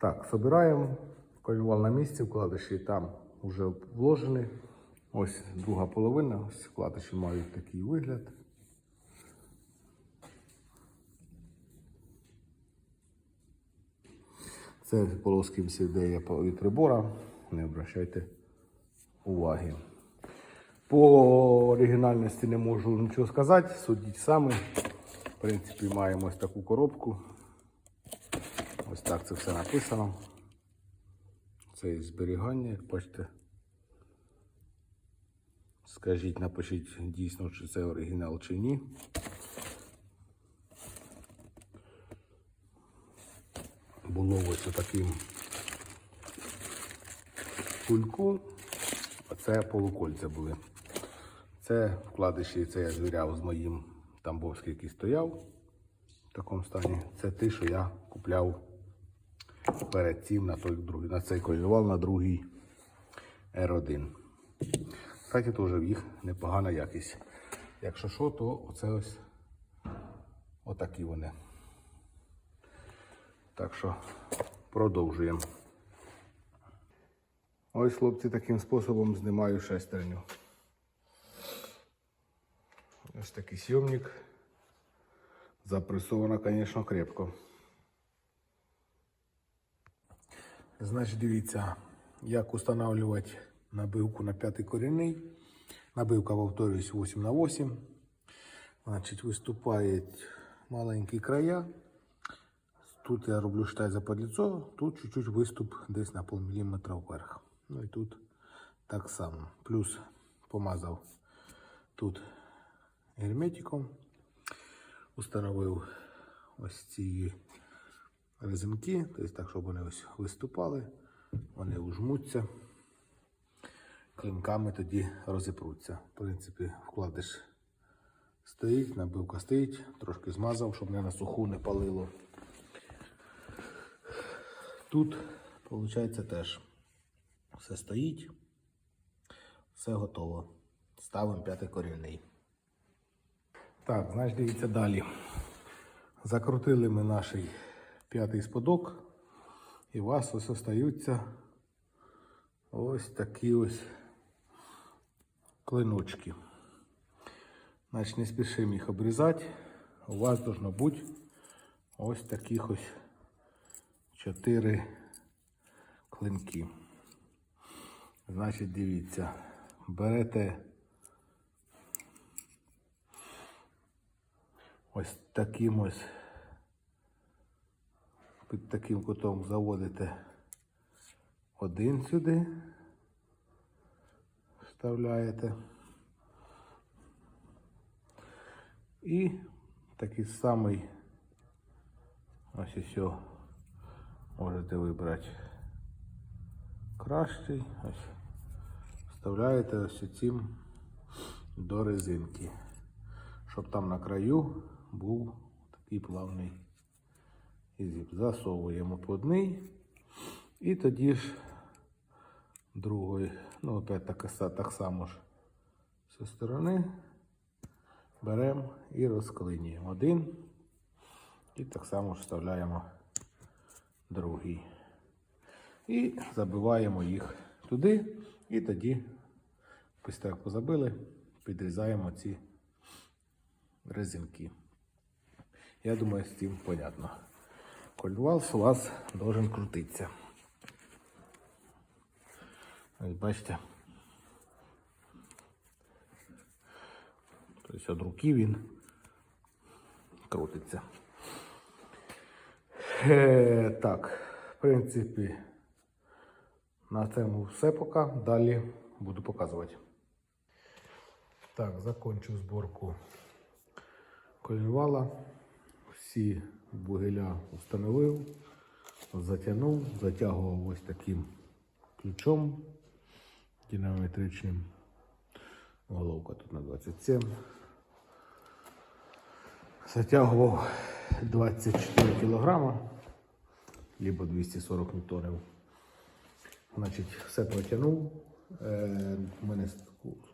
Так, собираємо. Колювал на місці, вкладиші там вже вложені. Ось друга половина. Ось вкладиші мають такий вигляд. Це полоски де є від прибора. Не обращайте уваги. По оригінальності не можу нічого сказати, судіть самі. В принципі, маємо ось таку коробку. Ось так це все написано. Це і зберігання, як бачите. Скажіть, напишіть дійсно, чи це оригінал чи ні. Було ось таким кульку, це полукольця були. Це вкладиші, це я звіряв з моїм тамбовський, який стояв в такому стані. Це те, що я купляв перед цим на той на цей колювал, на другий R1. Кстати, теж в їх непогана якість. Якщо що, то оце ось отакі вони. Так що продовжуємо. Ось хлопці таким способом знімаю шестерню. Ось такий сйомник. Запресовано, звісно, крепко. Значить, дивіться, як встановлювати набивку на п'ятий корінний. Набивка, повторюсь, 8 на 8. Значить, виступають маленькі края. Тут я роблю штай за подліцо, тут чуть-чуть виступ десь на полміліметра вверх. Ну і тут так само. Плюс помазав тут герметиком. Установив ось ці резинки, тобто так, щоб вони ось виступали, вони ужмуться, клинками тоді розіпруться. В принципі, вкладиш стоїть, набивка стоїть, трошки змазав, щоб не на суху не палило. Тут, виходить, теж все стоїть, все готово. Ставимо п'ятий корінний. Так, значить, дивіться далі. Закрутили ми наш п'ятий сподок, і у вас ось остаються ось такі ось клиночки. Значить, не спішимо їх обрізати. У вас должно бути ось таких ось чотири клинки. Значить, дивіться, берете ось таким ось під таким кутом заводите один сюди, вставляєте. І такий самий ось і все можете вибрати кращий. Ось вставляєте ось цим до резинки, щоб там на краю був такий плавний ізіп. Засовуємо по одній і тоді ж другої, ну опять так, так само ж зі сторони беремо і розклинюємо один і так само ж вставляємо другий. І забиваємо їх туди, і тоді, після як позабили, підрізаємо ці резинки. Я думаю, з цим понятно. Кольвалс у вас должен крутитися. Ось бачите. Тобто від руки він крутиться. Е, так, в принципі, на цьому все поки. Далі буду показувати. Так, закончив зборку колінвала. Всі бугеля встановив, затягнув, затягував ось таким ключом динамометричним. Головка тут на 27. Затягував 24 кілограма, либо 240 ньютонів. Значить, все протягнув. Е, У мене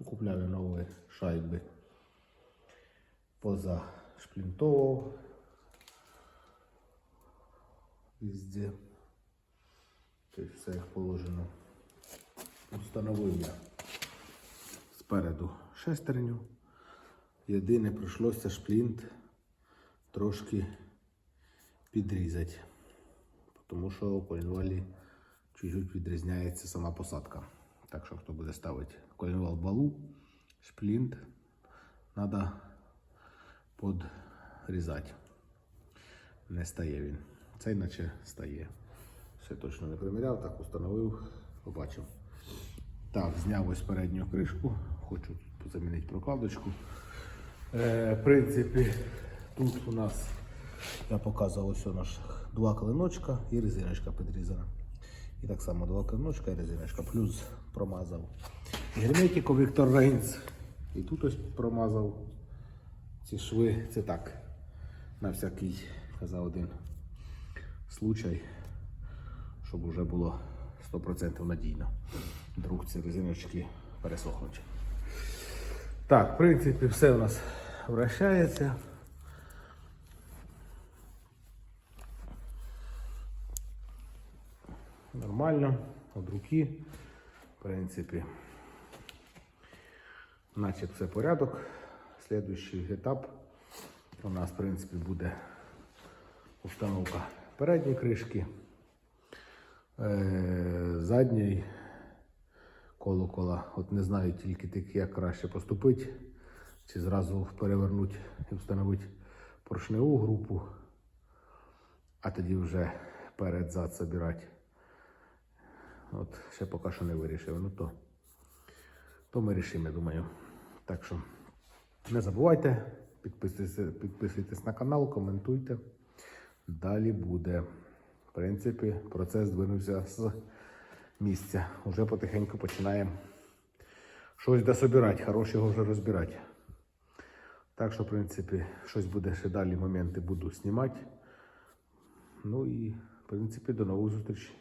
купляли нові шайби. Поза Везде. Тобто все як положено. Встановив я спереду шестерню. Єдине прийшлося шплінт трошки підрізати. Тому що у колінвалі чуть-чуть відрізняється сама посадка. Так що хто буде ставити колінвал балу, шплінт треба подрізати. Не стає він. Цей наче стає. Ще точно не приміряв, так установив, побачив. Так, зняв ось передню кришку. Хочу замінити прокладочку. Е, в принципі, тут у нас я показував ось у два клиночка і резиночка підрізана. І так само два клиночка і резиночка. Плюс промазав герметику Віктор Рейнс. І тут ось промазав ці шви. Це так. На всякий, казав один случай, щоб вже було 100% надійно. Друг ці резиночки пересохнуть. Так, в принципі, все у нас вращається. Нормально, від руки, в принципі, наче все порядок. Слідуючий етап у нас, в принципі, буде установка передньої кришки, е, задньої колокола. От не знаю тільки так, як краще поступити, чи зразу перевернути і встановити поршневу групу, а тоді вже перед зад забирати. От ще поки що не вирішив. Ну то, то ми рішимо, я думаю. Так що не забувайте, підписуйтесь, підписуйтесь на канал, коментуйте. Далі буде. В принципі, процес двинувся з місця. Уже потихеньку починаємо щось дособирати, хорошого вже розбирати. Так що, в принципі, щось буде ще далі моменти буду знімати. Ну і, в принципі, до нових зустрічей.